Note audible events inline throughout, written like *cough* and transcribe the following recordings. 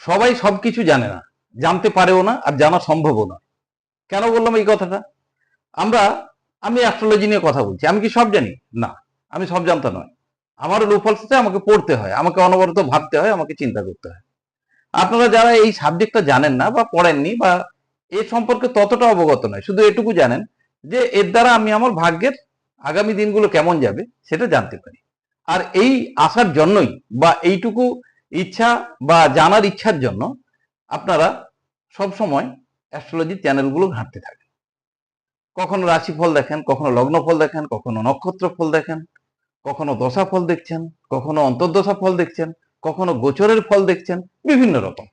সবাই সবকিছু জানে না, জানতে পারেও না আর জানা সম্ভবও না। কেন বললাম এই কথাটা? আমরা, আমি অ্যাস্ট্রোলজি নিয়ে কথা বলছি, আমি কি সব জানি? না, আমি সব জানতে নয়। আমারও লুফলস আছে আমাকে পড়তে হয়, আমাকে অনবরত ভাবতে হয়, আমাকে চিন্তা করতে হয়। আপনারা যারা এই সাবজেক্টটা জানেন না বা পড়েননি বা এ সম্পর্কে ততটা অবগত নয়, শুধু এটুকু জানেন যে এর দ্বারা আমি আমার ভাগ্যের আগামী দিনগুলো কেমন যাবে, সেটা জানতে পারি। আর এই আসার জন্যই বা এইটুকু ইচ্ছা বা জানার ইচ্ছার জন্য আপনারা সব সময় অ্যাস্ট্রোলজি চ্যানেলগুলো ঘাঁটতে থাকেন। কখনো রাশিফল দেখেন, কখনো লগ্নফল দেখেন, কখনো নক্ষত্র ফল দেখেন, কখনো দশা ফল দেখছেন, কখনো অন্তর্দশা ফল দেখছেন, কখনো গোচরের ফল দেখছেন, বিভিন্ন রকম।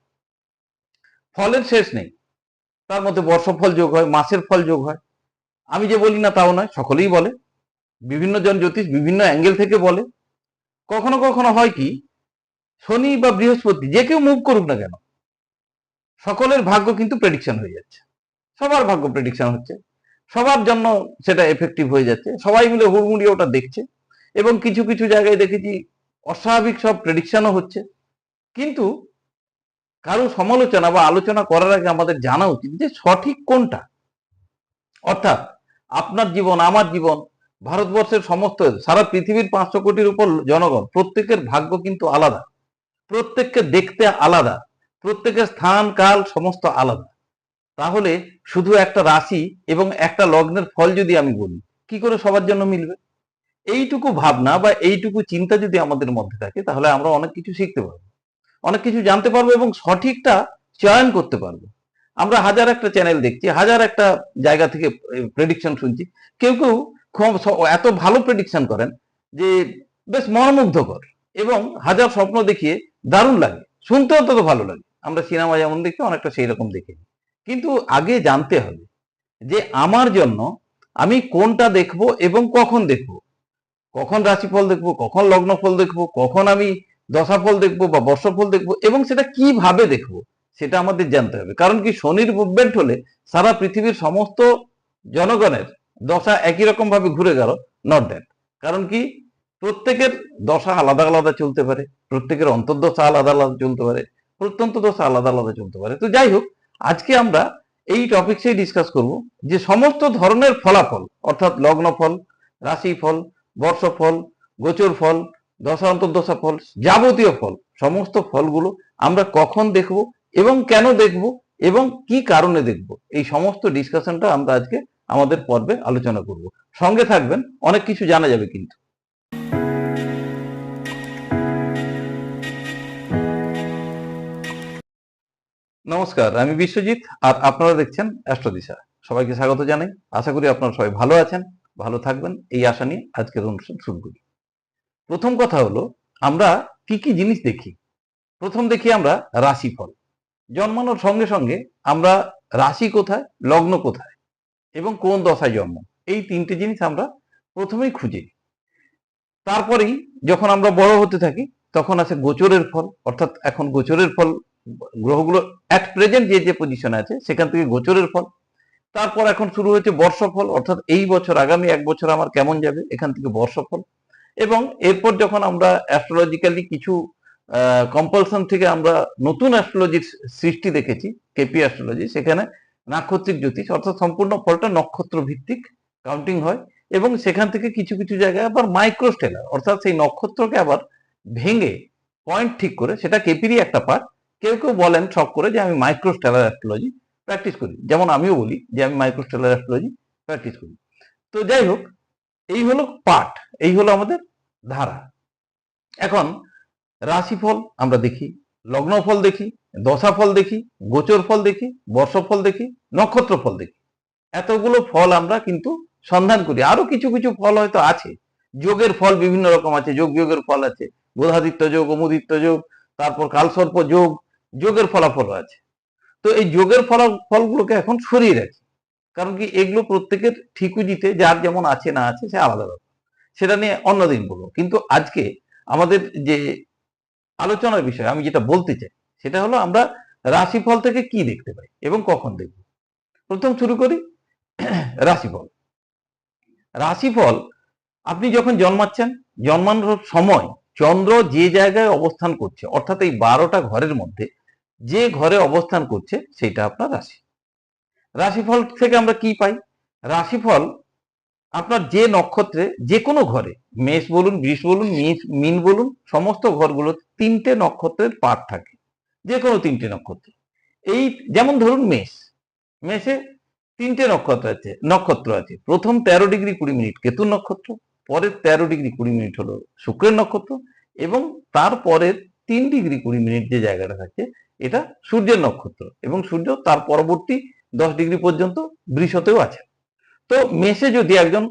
ফলের শেষ নেই। তার মধ্যে বর্ষফল যোগ হয়, মাসের ফল যোগ হয়। আমি যে বলি না তাও নয়, সকলেই বলে। বিভিন্ন জন জ্যোতিষ বিভিন্ন অ্যাঙ্গেল থেকে বলে। কখনো কখনো হয় কি, শনি বা বৃহস্পতি যে কেউ মুভ করুক না কেন, সকলের ভাগ্য কিন্তু প্রেডিকশন হয়ে যাচ্ছে। সবার ভাগ্য প্রেডিকশন হচ্ছে। সবার জন্য সেটা এফেক্টিভ হয়ে যাচ্ছে। সবাই মিলে হুড়মুড়িয়ে ওটা দেখছে এবং কিছু কিছু জায়গায় দেখেছি, অস্বাভাবিক সব প্রেডিকশনও হচ্ছে। কিন্তু কারও সমালোচনা বা আলোচনা করার আগে আমাদের জানা উচিত যে সঠিক কোনটা? অর্থাৎ আপনার জীবন, আমার জীবন ভারতবর্ষের সমস্ত, সারা পৃথিবীর পাঁচশো কোটির উপর জনগণ, প্রত্যেকের ভাগ্য কিন্তু আলাদা। প্রত্যেককে দেখতে আলাদা। প্রত্যেকের স্থান, কাল, সমস্ত আলাদা। তাহলে শুধু একটা রাশি এবং একটা লগ্নের ফল যদি আমি বলি, কি করে সবার জন্য মিলবে? এইটুকু ভাবনা বা এইটুকু চিন্তা যদি আমাদের মধ্যে থাকে, তাহলে আমরা অনেক কিছু শিখতে পারব। অনেক কিছু জানতে পারব এবং সঠিকটা চয়ন করতে পারব। আমরা হাজার একটা চ্যানেল দেখছি, হাজার একটা জায়গা থেকে প্রেডিকশন শুনছি। কেউ কেউ এত ভালো প্রেডিকশন করেন যে বেশ মনোমুগ্ধকর এবং হাজার স্বপ্ন দেখিয়ে দারুণ লাগে। শুনতেও তত ভালো লাগে। আমরা সিনেমা যেমন দেখি, অনেকটা সেই রকম দেখি। কিন্তু আগে জানতে হবে যে আমার জন্য আমি কোনটা দেখব এবং কখন দেখব। কখন রাশিফল দেখব, কখন লগ্নফল দেখব, কখন আমি দশাফল দেখব বা বর্ষফল দেখব এবং সেটা কীভাবে দেখব সেটা আমাদের জানতে হবে। কারণ কি শনির মুভমেন্ট হলে সারা পৃথিবীর সমস্ত জনগণের দশা একই রকম ভাবে ঘুরে গেল নট দ্যাট কারণ কি? প্রত্যেকের দশা আলাদা আলাদা চলতে পারে, প্রত্যেকের অন্তর্দশা আলাদা আলাদা চলতে পারে প্রত্যন্ত দশা আলাদা আলাদা চলতে পারে। তো যাই হোক, আজকে আমরা এই টপিকসেই ডিসকাস করব যে সমস্ত ধরনের ফলাফল, অর্থাৎ লগ্নফল রাশিফল বর্ষফল গোচর ফল, দশা অন্তর্দশা ফল, যাবতীয় ফল, সমস্ত ফলগুলো আমরা কখন দেখব এবং কেন দেখব এবং কি কারণে দেখব, এই সমস্ত ডিসকাশনটা আমরা আজকে আমাদের পর্বে আলোচনা করব। সঙ্গে থাকবেন, অনেক কিছু জানা যাবে কিন্তু। নমস্কার, আমি বিশ্বজিৎ আর আপনারা দেখছেন অ্যাস্ট্রোদিশা। সবাইকে স্বাগত জানাই। আশা করি আপনারা সবাই ভালো আছেন, ভালো থাকবেন। এই আশা নিয়ে আজকের অনুষ্ঠান শুরু করি। প্রথম কথা হলো, আমরা কি কি জিনিস দেখি? প্রথম দেখি আমরা রাশিফল। জন্মানোর সঙ্গে সঙ্গে আমরা রাশি কোথায়, লগ্ন কোথায়? এবং কোন দশায় জন্ম। এই তিনটে জিনিস আমরা প্রথমেই খুঁজি। তারপরেই যখন আমরা বড় হতে থাকি, তখন আছে গোচরের ফল। অর্থাৎ এখন গোচরের ফল, গ্রহগুলো অ্যাট প্রেজেন্ট যে যে পজিশনে আছে, সেখান থেকে গোচরের ফল। তারপর এখন শুরু হয়েছে বর্ষফল। অর্থাৎ এই বছর, আগামী এক বছর আমার কেমন যাবে, এখান থেকে বর্ষফল। এবং এরপর যখন আমরা অ্যাস্ট্রোলজিক্যালি কিছু কম্পালশন থেকে আমরা নতুন অ্যাস্ট্রোলজির সৃষ্টি দেখেছি কেপি অ্যাস্ট্রোলজি সেখানে নাক্ষত্রিক জ্যোতিষ, অর্থাৎ সম্পূর্ণ ফলটা নক্ষত্র ভিত্তিক কাউন্টিং হয় এবং সেখান থেকে কিছু কিছু জায়গায় আবার মাইক্রোস্টেলার অর্থাৎ সেই নক্ষত্রকে আবার ভেঙে পয়েন্ট ঠিক করে সেটা কেপিরই একটা পার্ট কেউ কেউ বলেন শখ করে যে আমি মাইক্রোস্টেলার অ্যাস্ট্রোলজি প্র্যাকটিস করি। যেমন আমিও বলি যে আমি মাইক্রোস্টেলার অ্যাস্ট্রোলজি প্র্যাকটিস করি। তো যাই হোক, এই হলো পার্ট এই হলো আমাদের ধারা। এখন রাশিফল আমরা দেখি। লগ্নফল দেখি দশাফল দেখি, গোচর ফল দেখি বর্ষফল দেখি, নক্ষত্র ফল দেখি। এতগুলো ফল আমরা কিন্তু সন্ধান করি। আরও কিছু কিছু ফল হয়তো আছে। যোগের ফল বিভিন্ন রকম আছে। যোগ বিয়োগের ফল আছে। বোধাদিত্য যোগ, অমুদিত্য যোগ, তারপর কালসর্প যোগ, যোগের ফলাফল আছে। তো এই যোগের ফলাফলগুলোকে এখন সরিয়ে রাখি। কারণ কি এগুলো প্রত্যেকের ঠিকুজিতে যার যেমন আছে না আছে, সে আলাদা ব্যাপার। সেটা নিয়ে অন্যদিন বলব। কিন্তু আজকে আমাদের যে আলোচনার বিষয়, আমি যেটা বলতে চাই, সেটা হলো আমরা রাশিফল থেকে কি দেখতে পাই এবং কখন দেখব? প্রথম শুরু করি *clears throat* রাশিফল। রাশিফল, আপনি যখন জন্মাচ্ছেন, জন্মানোর সময় চন্দ্র যে জায়গায় অবস্থান করছে, অর্থাৎ এই বারোটা ঘরের মধ্যে যে ঘরে অবস্থান করছে, সেটা আপনার রাশি। রাশিফল থেকে আমরা কি পাই? রাশিফল আপনার যে নক্ষত্রে যে কোনো ঘরে, মেষ বলুন, বৃষ বলুন মিন বলুন, সমস্ত ঘরগুলো তিনটে নক্ষত্রের পাঠ থাকে যে কোনো তিনটে নক্ষত্র। এই যেমন ধরুন মেষ, মেষে তিনটে নক্ষত্র আছে নক্ষত্র আছে। প্রথম তেরো ডিগ্রি কুড়ি মিনিট কেতু নক্ষত্র, পরের তেরো ডিগ্রি কুড়ি মিনিট হলো শুক্রের নক্ষত্র এবং তারপরের তিন ডিগ্রি কুড়ি মিনিট যে জায়গাটা থাকছে এটা সূর্যের নক্ষত্র এবং সূর্য তার পরবর্তী দশ ডিগ্রি পর্যন্ত বৃষতেও আছে। তো মেষে যদি একজন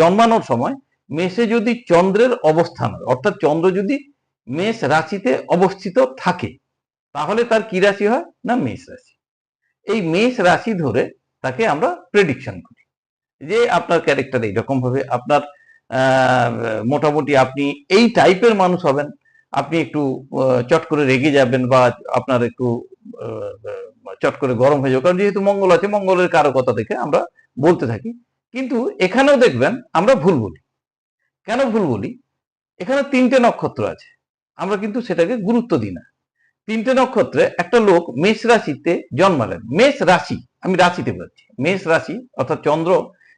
জন্মানোর সময় মেষে যদি চন্দ্রের অবস্থান হয়, অর্থাৎ চন্দ্র যদি মেষ রাশিতে অবস্থিত থাকে, তাহলে তার কি রাশি হয়? না, মেষ রাশি। এই মেষ রাশি ধরে তাকে আমরা প্রেডিকশন করি। যে আপনার ক্যারেক্টার এইরকম হবে, আপনার মোটামুটি আপনি এই টাইপের মানুষ হবেন, আপনি একটু চট করে রেগে যাবেন বা আপনার একটু চট করে গরম হয়ে যাবে। কারণ যেহেতু মঙ্গল আছে, মঙ্গলের কারও কথা দেখে আমরা বলতে থাকি। কিন্তু এখানেও দেখবেন আমরা ভুল বলি। কেন ভুল বলি? এখানে তিনটে নক্ষত্র আছে। আমরা কিন্তু সেটাকে গুরুত্ব দিই না। তিনটে নক্ষত্রে একটা লোক মেষ রাশিতে জন্মালেন। মেষ রাশি, আমি রাশিতে বলছি। মেষ রাশি অর্থাৎ চন্দ্র,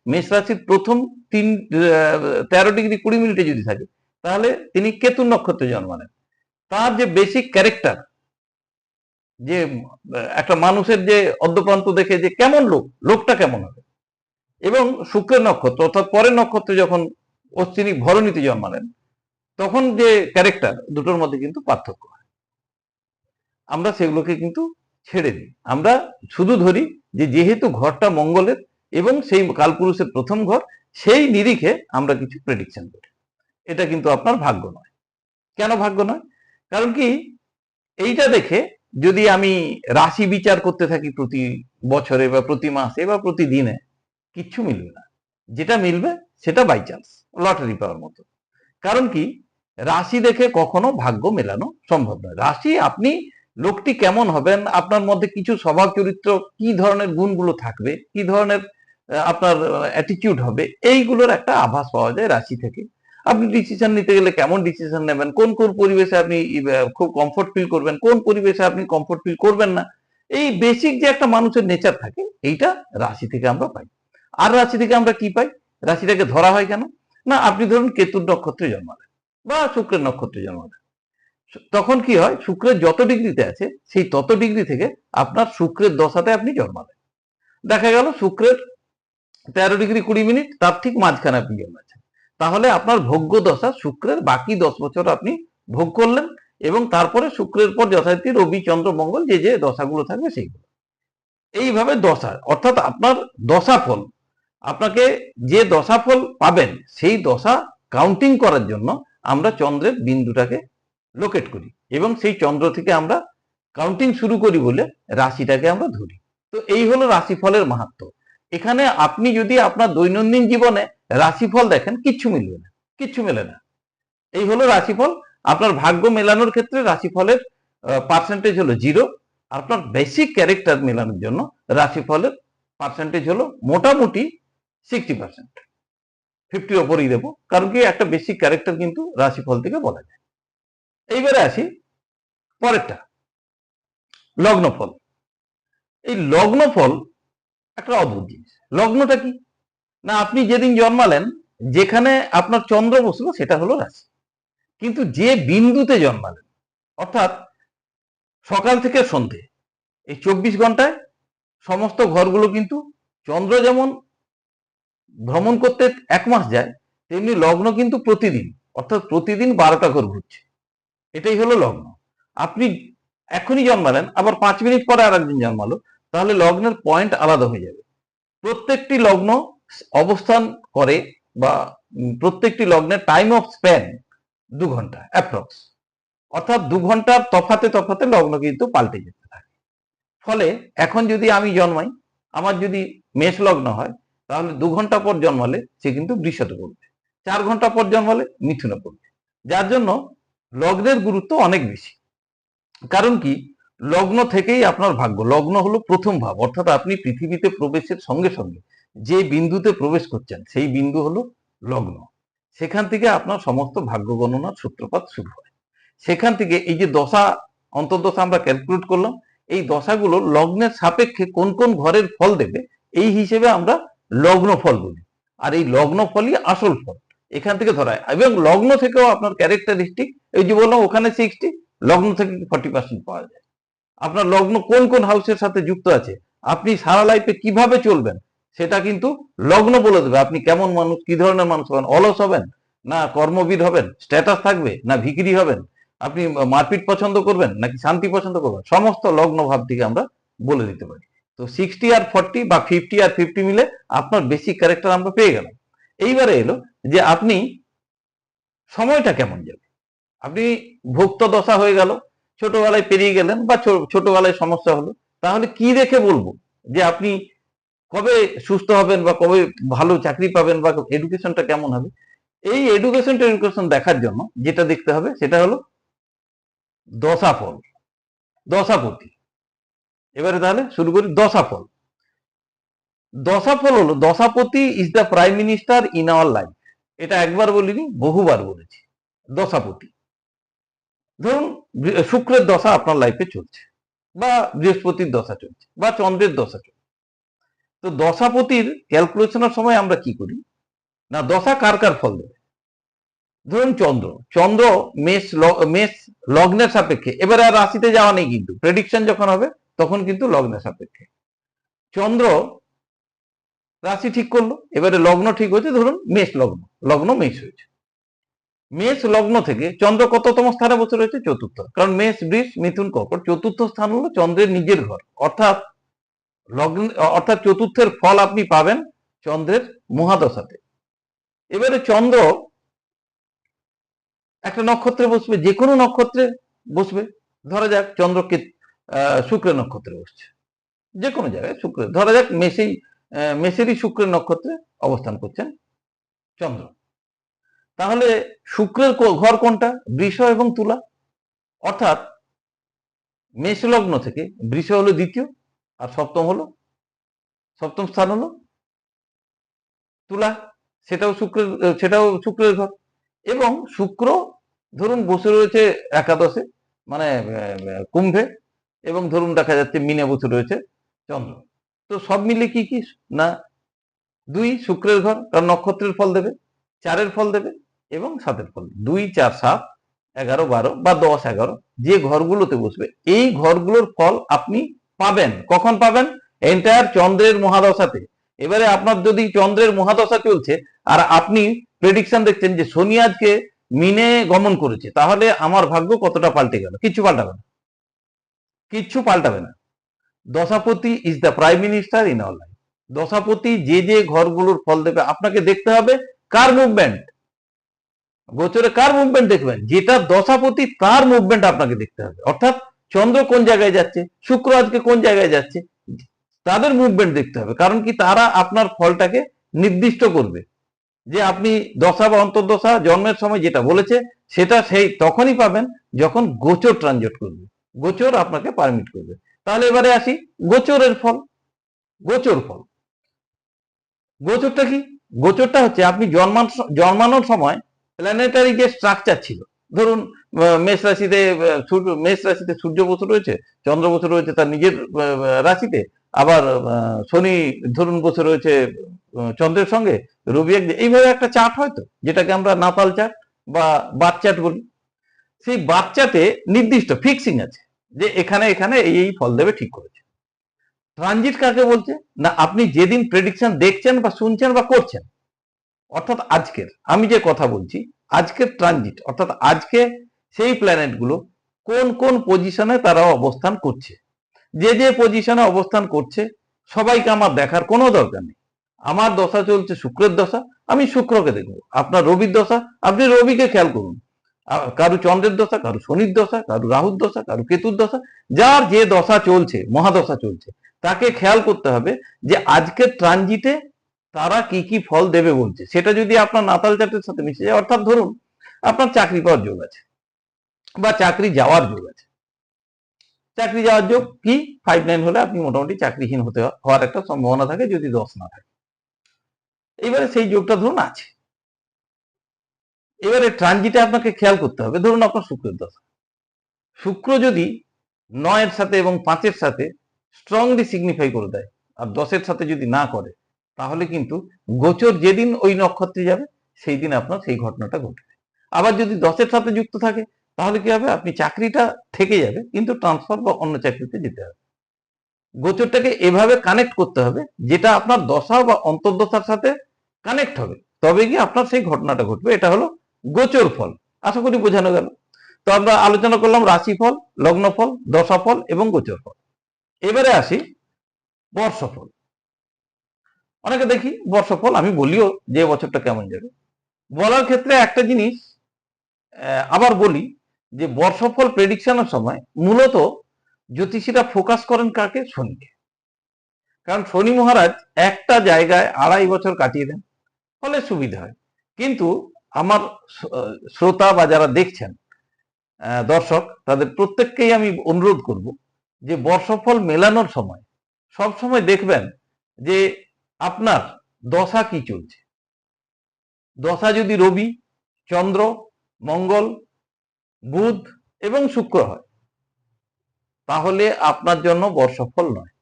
মেষ রাশির প্রথম তিন তেরো ডিগ্রি কুড়ি মিনিটে যদি থাকে, তাহলে তিনি কেতু নক্ষত্রে জন্মালেন। তার যে বেসিক ক্যারেক্টার যে একটা মানুষের যে অদ্যপ্রান্ত দেখে যে কেমন লোক, লোকটা কেমন হবে? এবং শুক্রের নক্ষত্র, অর্থাৎ পরের নক্ষত্রে যখন অশ্বিনী ভরণীতে জন্মালেন, তখন যে ক্যারেক্টার দুটোর মধ্যে কিন্তু পার্থক্য হয়। আমরা সেগুলোকে কিন্তু ছেড়ে দিই। আমরা শুধু ধরি যে যেহেতু ঘরটা মঙ্গলের এবং সেই কালপুরুষের প্রথম ঘর, সেই নিরিখে আমরা কিছু প্রেডিকশন করি। এটা কিন্তু আপনার ভাগ্য নয়। কেন ভাগ্য নয়? কারণ কি? এইটা দেখে যদি আমি রাশি বিচার করতে থাকি প্রতি বছরে বা প্রতি মাসে বা প্রতিদিনে কিচ্ছু মিলবে না। যেটা মিলবে সেটা বাই চান্স লটারি পাওয়ার মতো। কারণ কি? রাশি দেখে কখনো ভাগ্য মেলানো সম্ভব নয়। রাশি, আপনি লোকটি কেমন হবেন, আপনার মধ্যে কিছু স্বভাব চরিত্র, কি ধরনের গুণগুলো থাকবে, কি ধরনের আপনার অ্যাটিটিউড হবে, এইগুলোর একটা আভাস পাওয়া যায় রাশি থেকে। আপনি ডিসিশন নিতে গেলে কেমন ডিসিশন নেবেন, কোন কোন পরিবেশে আপনি খুব কমফোর্ট ফিল করবেন, কোন পরিবেশে আপনি কমফোর্ট ফিল করবেন না, এই বেসিক যে একটা মানুষের নেচার থাকে, এইটা রাশি থেকে আমরা পাই। আর রাশি থেকে আমরা কি পাই? রাশিটাকে ধরা হয় কেন? না, আপনি ধরুন কেতুর নক্ষত্রে জন্মালেন বা শুক্রের নক্ষত্রে জন্মালেন তখন কি হয়? শুক্রের যত ডিগ্রিতে আছে, সেই তত ডিগ্রি থেকে আপনার শুক্রের দশাতে আপনি জন্মালেন। দেখা গেল শুক্রের তেরো ডিগ্রি কুড়ি মিনিট, তার ঠিক মাঝখানে আপনি জন্মাচ্ছেন। তাহলে আপনার ভোগ্য দশা শুক্রের বাকি দশ বছর আপনি ভোগ করলেন এবং তারপরে শুক্রের পর যথারীতি রবি, চন্দ্র, মঙ্গল যে যে দশাগুলো থাকবে সেইগুলো। এইভাবে দশা, অর্থাৎ আপনার দশাফল আপনাকে যে দশাফল পাবেন, সেই দশা কাউন্টিং করার জন্য আমরা চন্দ্রের বিন্দুটাকে লোকেট করি এবং সেই চন্দ্র থেকে আমরা কাউন্টিং শুরু করি বলে রাশিটাকে আমরা ধরি। তো এই হলো রাশিফলের মাহাত্ম। এখানে আপনি যদি আপনার দৈনন্দিন জীবনে রাশিফল দেখেন, কিচ্ছু মিলবে না, কিচ্ছু মেলে না। এই হলো রাশিফল। আপনার ভাগ্য মেলানোর ক্ষেত্রে রাশিফলের পার্সেন্টেজ হলো জিরো আপনার বেসিক ক্যারেক্টার মেলানোর জন্য রাশিফলের পার্সেন্টেজ হলো মোটামুটি সিক্সটি পার্সেন্ট ফিফটির ওপরই দেবো, কারণ কি একটা বেসিক ক্যারেক্টার কিন্তু রাশিফল থেকে বলা যায়। এইবারে আসি পরেরটা, লগ্নফল। এই লগ্নফল একটা অদ্ভুত জিনিস। লগ্নটা কি? না, আপনি যেদিন জন্মালেন, যেখানে আপনার চন্দ্র বসল, সেটা হলো রাশি। কিন্তু যে বিন্দুতে জন্মালেন, অর্থাৎ সকাল থেকে সন্ধে, এই চব্বিশ ঘন্টায় সমস্ত ঘরগুলো কিন্তু চন্দ্র যেমন ভ্রমণ করতে এক মাস যায়, তেমনি লগ্ন কিন্তু প্রতিদিন, অর্থাৎ প্রতিদিন বারোটা ঘর ঘুরছে। এটাই হলো লগ্ন। আপনি এখনই জন্মালেন, আবার পাঁচ মিনিট পরে আর একদিন জন্মালো, তাহলে লগ্নের পয়েন্ট আলাদা হয়ে যাবে। প্রত্যেকটি লগ্ন অবস্থান করে বা প্রত্যেকটি লগ্নের টাইম অফ স্প্যান দু ঘণ্টা অ্যাপ্রক্স অর্থাৎ দু ঘণ্টার তফাতে তফাতে লগ্ন কিন্তু পাল্টে যেতে থাকে। ফলে এখন যদি আমি জন্মাই, আমার যদি মেষ লগ্ন হয় তাহলে দু ঘণ্টা পর জন্মালে সে কিন্তু বৃষতে পড়বে। চার ঘণ্টা পর জন্মালে মিথুনে পড়বে। যার জন্য লগ্নের গুরুত্ব অনেক বেশি। কারণ কি? লগ্ন থেকেই আপনার ভাগ্য। লগ্ন হলো প্রথম ভাব। অর্থাৎ আপনি পৃথিবীতে প্রবেশের সঙ্গে সঙ্গে যে বিন্দুতে প্রবেশ করছেন, সেই বিন্দু হলো লগ্ন। সেখান থেকে আপনার সমস্ত ভাগ্য গণনার সূত্রপাত শুরু হয়। সেখান থেকে এই যে দশা, অন্তর্দশা আমরা ক্যালকুলেট করলাম, এই দশাগুলো লগ্নের সাপেক্ষে কোন কোন ঘরের ফল দেবে, এই হিসেবে আমরা লগ্ন ফল বলি আর এই লগ্ন ফলই আসল ফল। এখান থেকে ধরা হয়। এবং লগ্ন থেকেও আপনার ক্যারেক্টারিস্টিক এই যে বললাম ওখানে সিক্সটি লগ্ন থেকে ফর্টি পার্সেন্ট পাওয়া যায়। আপনার লগ্ন কোন কোন হাউসের সাথে যুক্ত আছে? আপনি সারা লাইফে কীভাবে চলবেন? সেটা কিন্তু লগ্ন বলে দেবে। আপনি কেমন মানুষ? কি ধরনের মানুষ হবেন? অলস হবেন? না কর্মবিদ হবেন? স্ট্যাটাস থাকবে? না ভিকিরি হবেন? আপনি মারপিট পছন্দ করবেন? নাকি শান্তি পছন্দ করবেন? সমস্ত লগ্ন ভাব থেকে আমরা বলে দিতে পারি। তো সিক্সটি আর ফর্টি বা ফিফটি আর ফিফটি মিলে আপনার বেসিক ক্যারেক্টার আমরা পেয়ে গেলাম। এইবারে এলো যে আপনি সময়টা কেমন যাবে? আপনি ভুক্ত দশা হয়ে গেল, ছোটবেলায় পেরিয়ে গেলেন বা ছোটবেলায় সমস্যা হলো, তাহলে কি দেখে বলব যে আপনি কবে সুস্থ হবেন বা কবে ভালো চাকরি পাবেন বা এডুকেশনটা কেমন হবে? এই এডুকেশন এডুকেশন দেখার জন্য যেটা দেখতে হবে সেটা হলো দশাফল দশাপতি এবারে তাহলে শুরু করি দশাফল। দশাফল হলো, দশাপতি is the prime minister in our life এটা একবার বলিনি, বহুবার বলেছি, দশাপতি। ধরুন শুক্রের দশা আপনার লাইফে চলছে, বা বৃহস্পতির দশা চলছে, বা চন্দ্রের দশা চলছে। তো দশাপতির ক্যালকুলেশনের সময় আমরা কি করি? না, দশা কার কার ফল দেবে? ধরুন চন্দ্র। চন্দ্র মেষ মেষ লগ্নের সাপেক্ষে, এবারে আর রাশিতে যাওয়া নেই কিন্তু প্রেডিকশন যখন হবে তখন কিন্তু লগ্নের সাপেক্ষে। চন্দ্র রাশি ঠিক করল, এবারে লগ্ন ঠিক হয়েছে, ধরুন মেষ লগ্ন লগ্ন মেষ হয়েছে। মেষ লগ্ন থেকে চন্দ্র কততম স্থানে বসে রয়েছে? চতুর্থ। কারণ মেষ, বৃষ, মিথুন, কর্কট, চতুর্থ স্থান হলো চন্দ্রের নিজের ঘর। অর্থাৎ লগ্ন, অর্থাৎ চতুর্থের ফল আপনি পাবেন চন্দ্রের মহাদশাতে। এবারে চন্দ্র একটা নক্ষত্রে বসবে যে কোনো নক্ষত্রে বসবে। ধরা যাক, চন্দ্রকে আহ, শুক্রের নক্ষত্রে বসছে। যে কোনো জায়গায় শুক্র। ধরা যাক মেসেই মেসেরই শুক্রের নক্ষত্রে অবস্থান করছেন চন্দ্র। তাহলে শুক্রের ঘর কোনটা? বৃষ এবং তুলা। অর্থাৎ মেষ লগ্ন থেকে বৃষ হলো দ্বিতীয় আর সপ্তম হলো সপ্তম স্থান হলো তুলা। সেটাও শুক্রের সেটাও শুক্রের ঘর। এবং শুক্র ধরুন বসে রয়েছে একাদশে মানে কুম্ভে। এবং ধরুন দেখা যাচ্ছে মিনে বসে রয়েছে, চন্দ্র। তো সব মিলে কি কি? না, দুই শুক্রের ঘর, কারণ নক্ষত্রের ফল দেবে, চারের ফল দেবে এবং সাতের ফল দুই, চার, সাত, এগারো, বারো বা দশ, এগারো, যে ঘরগুলোতে বসবে, এই ঘরগুলোর ফল আপনি পাবেন। কখন পাবেন? এন্টায়ার চন্দ্রের মহাদশাতে। এবারে আপনার যদি চন্দ্রের মহাদশা চলছে, আর আপনি প্রেডিকশন দেখছেন যে শনি আজকে মিনে গমন করেছে, তাহলে আমার ভাগ্য কতটা পাল্টে গেল? কিচ্ছু পাল্টাবে না। কিচ্ছু পাল্টাবে না। দশাপতি is the prime minister in our life দশাপতি যে যে ঘরগুলোর ফল দেবে, আপনাকে দেখতে হবে কার মুভমেন্ট গোচরে কার মুভমেন্ট দেখবেন? যেটা দশাপতি তার মুভমেন্ট আপনাকে দেখতে হবে। অর্থাৎ চন্দ্র কোন জায়গায় যাচ্ছে? শুক্র আজকে কোন জায়গায় যাচ্ছে? তাদের মুভমেন্ট দেখতে হবে। কারণ কি? তারা আপনার ফলটাকে নির্দিষ্ট করবে। যে আপনি দশা বা অন্তর্দশা জন্মের সময় যেটা বলেছে, সেটা সেই তখনই পাবেন যখন গোচর ট্রানজেট করবে। গোচর আপনাকে পারমিট করবে। তাহলে এবারে আসি, গোচরের ফল। গোচর ফল। গোচরটা কি? গোচরটা হচ্ছে আপনি জন্মান জন্মানোর সময় প্ল্যানেটারি যে স্ট্রাকচার ছিল, ধরুন মেষ রাশিতে মেষ রাশিতে সূর্য বসে রয়েছে, চন্দ্র বসে রয়েছে তার নিজের রাশিতে, আবার শনি ধরুন বসে রয়েছে চন্দ্রের সঙ্গে, রবি এক এইভাবে একটা চার্ট হয়তো, যেটাকে আমরা নাতাল চার্ট বা চার্ট বলি। সেই বাচ্চাতে নির্দিষ্ট ফিক্সিং আছে। যে এখানে এখানে এই এই ফল দেবে ঠিক করেছে। ট্রানজিট কাকে বলছে? না, আপনি যেদিন প্রেডিকশন দেখছেন বা শুনছেন বা করছেন, অর্থাৎ আজকের, আমি যে কথা বলছি, আজকের ট্রানজিট, অর্থাৎ আজকে সেই প্ল্যানেটগুলো কোন কোন পজিশনে তারা অবস্থান করছে? যে যে পজিশনে অবস্থান করছে, সবাইকে আমার দেখার কোনো দরকার নেই। আমার দশা চলছে শুক্রের দশা, আমি শুক্রকে দেখব। আপনার রবির দশা, আপনি রবিকে খেয়াল করুন। কারু চন্দ্রের দশা, কারু শনির দশা, কারু রাহুর দশা, কারু কেতুর দশা, যার যে দশা চলছে, মহাদশা চলছে, তাকে খেয়াল করতে হবে যে আজকের ট্রানজিটে তারা কি কি ফল দেবে বলছে। সেটা যদি আপনার নাতাল চাটের সাথে মিশে যায়, অর্থাৎ ধরুন আপনার চাকরি পাওয়ার যোগ আছে বা চাকরি যাওয়ার যোগ আছে। চাকরি যাওয়ার যোগ কি? ফাইভ নাইন হলে আপনি মোটামুটি চাকরিহীন হতে হওয়ার একটা সম্ভাবনা থাকে, যদি দশ না থাকে। এবারে সেই যোগটা ধরুন আছে। এবারে ট্রানজিটে আপনাকে খেয়াল করতে হবে। ধরুন আপনার শুক্রের দশা। শুক্র যদি নয়ের সাথে এবং পাঁচের সাথে স্ট্রংলি সিগনিফাই করে দেয় আর দশের সাথে যদি না করে, তাহলে কিন্তু গোচর যেদিন ওই নক্ষত্রে যাবে, সেই দিন আপনার সেই ঘটনাটা ঘটবে। আবার যদি দশের সাথে যুক্ত থাকে, তাহলে কি হবে? আপনি চাকরিটা থেকে যাবে, কিন্তু ট্রান্সফার বা অন্য চাকরিতে যেতে হবে। গোচরটাকে এভাবে কানেক্ট করতে হবে, যেটা আপনার দশা বা অন্তর্দশার সাথে কানেক্ট হবে। তবে কি আপনার সেই ঘটনাটা ঘটবে। এটা হলো গোচর ফল। আশা করি বোঝানো গেল। তো আমরা আলোচনা করলাম রাশিফল, লগ্নফল, দশাফল এবং গোচর ফল। এবারে আসি বর্ষফল। অনেকে দেখি বর্ষফল, আমি বলিও যে বছরটা কেমন যাবে। বলার ক্ষেত্রে একটা জিনিস আবার বলি যে বর্ষফল প্রেডিকশনের সময় মূলত জ্যোতিষীরা ফোকাস করেন কাকে? শনিকে। কারণ শনি মহারাজ একটা জায়গায় আড়াই বছর কাটিয়ে দেন, ফলে সুবিধা হয়। কিন্তু আমার শ্রোতা বা যারা দেখছেন দর্শক, তাদের প্রত্যেককেই আমি অনুরোধ করব যে বর্ষফল মেলানোর সময় সব সময় দেখবেন যে আপনার দশা কি চলছে। দশা যদি রবি, চন্দ্র, মঙ্গল, বুধ এবং শুক্র হয়, তাহলে আপনার জন্য বর্ষফল নয়।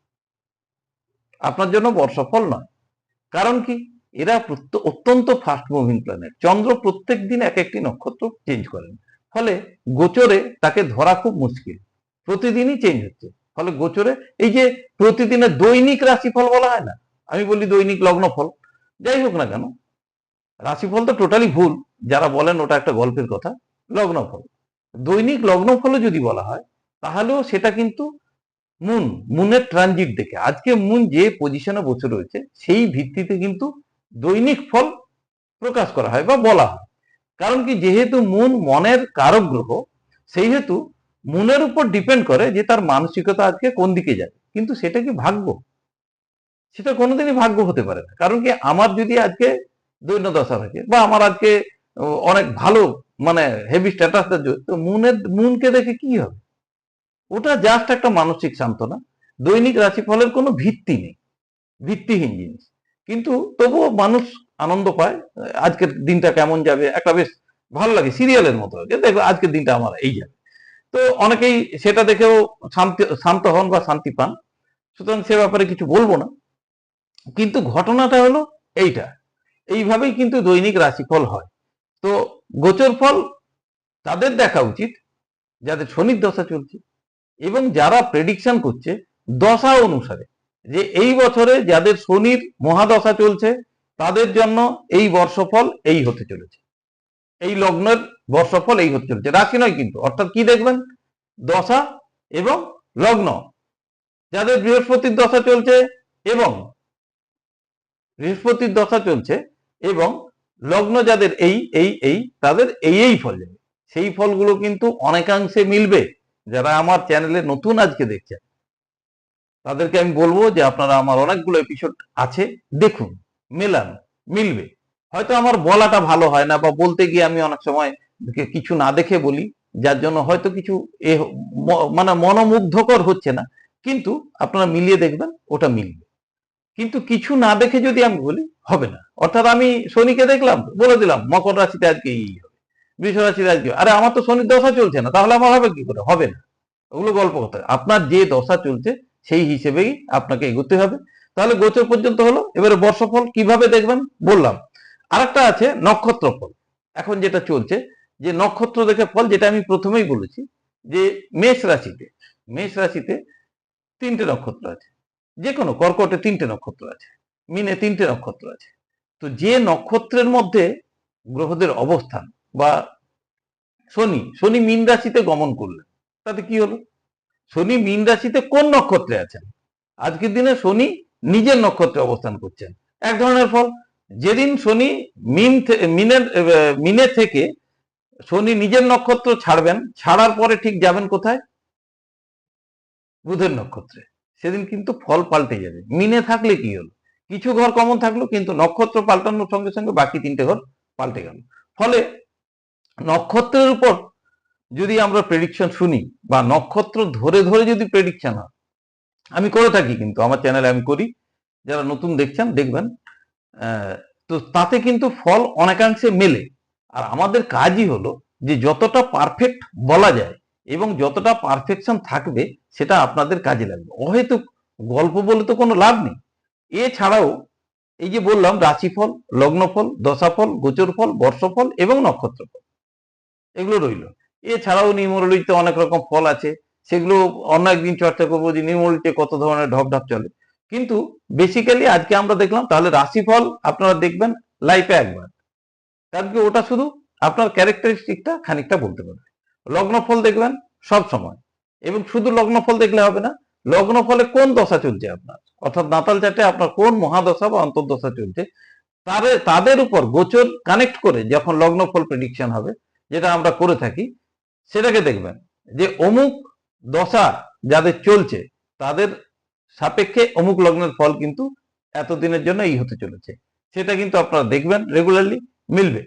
আপনার জন্য বর্ষফল নয়। কারণ কি? এরা অত্যন্ত ফাস্ট মুভিং প্ল্যানেট চন্দ্র প্রত্যেক দিন এক একটি নক্ষত্র চেঞ্জ করেন। ফলে গোচরে তাকে ধরা খুব মুশকিল। প্রতিদিনই চেঞ্জ হচ্ছে। ফলে গোচরে এই যে প্রতিদিনের দৈনিক রাশিফল বলা হয় না, আমি বলি দৈনিক লগ্নফল। যাই হোক না কেন, রাশিফল তো টোটালি ভুল। যারা বলেন ওটা একটা গল্পের কথা, লগ্নফল। দৈনিক লগ্নফলও যদি বলা হয়, তাহলেও সেটা কিন্তু মুন মুনের ট্রানজিট দেখে। আজকে মুন যে পজিশনে বসে রয়েছে, সেই ভিত্তিতে কিন্তু দৈনিক ফল প্রকাশ করা হয় বা বলা হয়। কারণ কি, যেহেতু মুন মনের কারক গ্রহ সেই হেতু মুনের উপর ডিপেন্ড করে যে তার মানসিকতা আজকে কোন দিকে যাবে। কিন্তু সেটা কি ভাগ্য? সেটা কোনোদিনই ভাগ্য হতে পারে না। কারণ কি, আমার যদি আজকে দৈন্য দশা থাকে বা আমার আজকে অনেক ভালো মানে হেভি স্ট্যাটাস তো মুনের, মুনকে দেখে কি হবে? ওটা জাস্ট একটা মানসিক সান্ত্বনা। দৈনিক রাশিফলের কোনো ভিত্তি নেই। ভিত্তিহীন জিনিস। কিন্তু তবুও মানুষ আনন্দ পায়, আজকের দিনটা কেমন যাবে, একটা বেশ ভালো লাগে, সিরিয়ালের মতো যে দেখো, আজকের দিনটা আমার এই যাবে। তো অনেকেই সেটা দেখেও শান্তি, শান্ত হন বা শান্তি পান। সুতরাং সে ব্যাপারে কিছু বলব না। কিন্তু ঘটনাটা হলো এইটা। এইভাবেই কিন্তু দৈনিক রাশিফল হয়। তো গোচর ফল তাদের দেখা উচিত, যাদের শনির দশা চলছে। এবং যারা প্রেডিকশন করছে, দশা অনুসারে। যে এই বছরে যাদের শনির মহাদশা চলছে, তাদের জন্য এই বর্ষফল এই হতে চলেছে। এই লগ্নের বর্ষফল এই হতে চলেছে। রাশি নয় কিন্তু, অর্থাৎ কি দেখবেন? দশা এবং লগ্ন। যাদের বৃহস্পতির দশা চলছে এবং বৃহস্পতির দশা চলছে এবং লগ্ন যাদের এই এই এই, তাদের এই এই ফল। যাবে সেই ফলগুলো কিন্তু অনেকাংশে মিলবে। যারা আমার চ্যানেলে নতুন আজকে দেখছেন তাদেরকে আমি বলব যে আপনারা আমার অনেকগুলো এপিসোড আছে, দেখুন, মেলান, মিলবে। হয়তো আমার বলাটা ভালো হয় না বা বলতে গিয়ে আমি অনেক সময় কিছু না দেখে বলি, যার জন্য হয়তো কিছু এ মানে মনোমুগ্ধকর হচ্ছে না। কিন্তু আপনারা মিলিয়ে দেখবেন, ওটা মিলবে। কিন্তু কিছু না দেখে যদি আমি বলি, হবে না। অর্থাৎ আমি শনিকে দেখলাম, বলে দিলাম, মকর রাশিতে আজকে এই হবে, বৃষ রাশিতে আজকে আরে, আমার তো শনির দশা চলছে না, তাহলে আমার হবে কি করে? হবে না। ওগুলো গল্প কথা। আপনার যে দশা চলছে সেই হিসেবেই আপনাকে এগোতে হবে। তাহলে গোচর পর্যন্ত হলো, এবারে বর্ষফল কীভাবে দেখবেন? বললাম। আরেকটা আছে নক্ষত্র ফল। এখন যেটা চলছে, যে নক্ষত্র দেখে ফল, যেটা আমি প্রথমেই বলেছি, যে মেষ রাশিতে মেষ রাশিতে তিনটে নক্ষত্র আছে। যে কোনো কর্কটে তিনটে নক্ষত্র আছে, মিনে তিনটে নক্ষত্র আছে। তো যে নক্ষত্রের মধ্যে গ্রহদের অবস্থান বা শনি শনি মিন রাশিতে গমন করলেন, তাতে কি হলো? শনি মীন রাশিতে কোন নক্ষত্রে আছেন? আজকের দিনে শনি নিজের নক্ষত্রে অবস্থান করছেন। এক ধরনের ফল। যেদিন শনি মিন মিনের মিনে থেকে শনি নিজের নক্ষত্র ছাড়বেন, ছাড়ার পরে ঠিক যাবেন কোথায়? বুধের নক্ষত্রে। সেদিন কিন্তু ফল পাল্টে যাবে। মিনে থাকলে কি হলো? কিছু ঘর কমন থাকল, কিন্তু নক্ষত্র পাল্টানোর সঙ্গে সঙ্গে বাকি তিনটে ঘর পাল্টে গেল। ফলে নক্ষত্রের উপর যদি আমরা প্রেডিকশন শুনি বা নক্ষত্র ধরে ধরে যদি প্রেডিকশন হয়, আমি করে থাকি কিন্তু, আমার চ্যানেলে আমি করি, যারা নতুন দেখছেন, দেখবেন তো তাতে কিন্তু ফল অনেকাংশে মেলে। আর আমাদের কাজই হলো যে যতটা পারফেক্ট বলা যায় এবং যতটা পারফেকশন থাকবে, সেটা আপনাদের কাজে লাগবে। অহেতুক গল্প বলে তো কোনো লাভ নেই। এছাড়াও, এই যে বললাম, রাশিফল, লগ্নফল, দশাফল, গোচরফল, বর্ষফল এবং নক্ষত্রফল, এগুলো রইল। এছাড়াও নিউমোলজিতে অনেক রকম ফল আছে। সেগুলো অন্য একদিন চর্চা করব যে নিউমোলজিতে কত ধরনের ঢপ ঢপ চলে। কিন্তু বেসিক্যালি আজকে আমরা দেখলাম তাহলে রাশিফল আপনারা দেখবেন লাইফে একবার। কারণ ওটা শুধু আপনার ক্যারেক্টারিস্টিকটা খানিকটা বলতে পারবে। লগ্নফল দেখবেন সব সময়। এবং শুধু লগ্নফল দেখলে হবে না, লগ্নফলে কোন দশা চলছে আপনার? অর্থাৎ নাতাল চাটে আপনার কোন মহাদশা বা অন্তর্দশা চলছে, তাদের তাদের উপর গোচর কানেক্ট করে যখন লগ্নফল প্রেডিকশন হবে, যেটা আমরা করে থাকি সেটাকে দেখবেন যে অমুক দশা যাদের চলছে, তাদের সাপেক্ষে অমুক লগ্নের ফল কিন্তু এতদিনের জন্য এই হতে চলেছে। সেটা কিন্তু আপনারা দেখবেন রেগুলারলি মিলবে।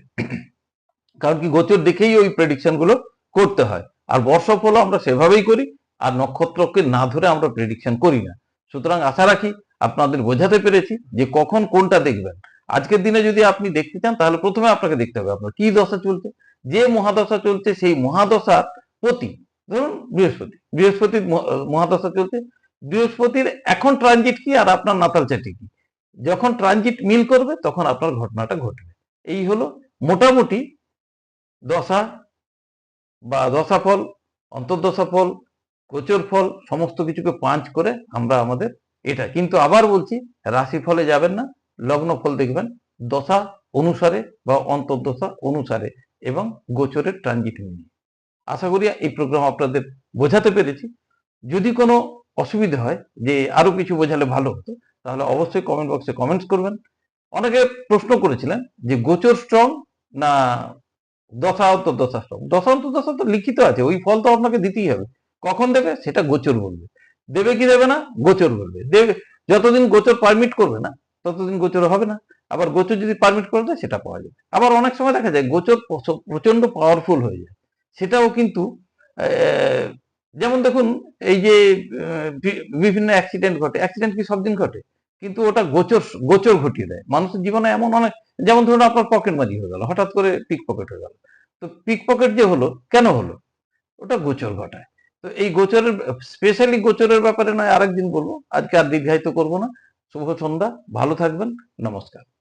কারণ কি গোচর দেখেই ওই প্রেডিকশনগুলো করতে হয়। আর বর্ষফলও আমরা সেভাবেই করি, আর নক্ষত্রকে না ধরে আমরা প্রেডিকশন করি না। সুতরাং আশা রাখি আপনাদের বোঝাতে পেরেছি যে কখন কোনটা দেখবেন। আজকের দিনে যদি আপনি দেখতে চান, তাহলে প্রথমে আপনাকে দেখতে হবে আপনার কি দশা চলছে যে মহাদশা চলছে সেই মহাদশার প্রতি, ধরুন বৃহস্পতি, বৃহস্পতির মহাদশা চলছে, বৃহস্পতির এখন ট্রানজিট কি আর আপনার নাতাল চাটি কি? যখন ট্রানজিট মিল করবে তখন আপনার ঘটনাটা ঘটবে। এই হলো মোটামুটি দশা বা দশা ফল অন্তর্দশা ফল গোচর ফল, সমস্ত কিছুকে পাঁচ করে আমরা আমাদের এটা। কিন্তু আবার বলছি রাশি ফলে যাবেন না লগ্ন ফল দেখবেন, দশা অনুসারে বা অন্তর্দশা অনুসারে। এবং গোচরের ট্রানজিট মিলিয়ে আশা করি এই প্রোগ্রাম আপনাদের বোঝাতে পেরেছি। যদি কোনো অসুবিধা হয় যে আরও কিছু বোঝালে ভালো হতো, তাহলে অবশ্যই কমেন্ট বক্সে কমেন্টস করবেন। অনেকে প্রশ্ন করেছিলেন যে গোচর স্ট্রং না দশা অন্তর্দশা স্ট্রং দশা অন্তর্দশা তো লিখিত আছে, ওই ফল তো আপনাকে দিতেই হবে। কখন দেবে? সেটা গোচর বলবে। দেবে কি দেবে না? গোচর বলবে। দেবে, যতদিন গোচর পারমিট করবে না, ততদিন গোচর হবে না। আবার গোচর যদি পারমিট করে দেয়, সেটা পাওয়া যাবে। আবার অনেক সময় দেখা যায়, গোচর প্রচ- প্রচণ্ড পাওয়ারফুল হয়ে যায়। সেটাও কিন্তু যেমন দেখুন, এই যে বিভিন্ন অ্যাক্সিডেন্ট ঘটে। অ্যাক্সিডেন্ট কি সব দিন ঘটে? কিন্তু ওটা গোচর গোচর ঘটিয়ে দেয়। মানুষের জীবনে এমন অনেক, যেমন ধরুন আপনার পকেট মাঝি হয়ে গেল, হঠাৎ করে পিক পকেট হয়ে গেল। তো পিক পকেট যে হলো, কেন হলো? ওটা গোচর ঘটায়। তো এই গোচরের স্পেশালি গোচরের ব্যাপারে নয়, আরেকদিন বলব। আজকে আর দীর্ঘায়িত করব না। শুভ সন্ধ্যা, ভালো থাকবেন, নমস্কার।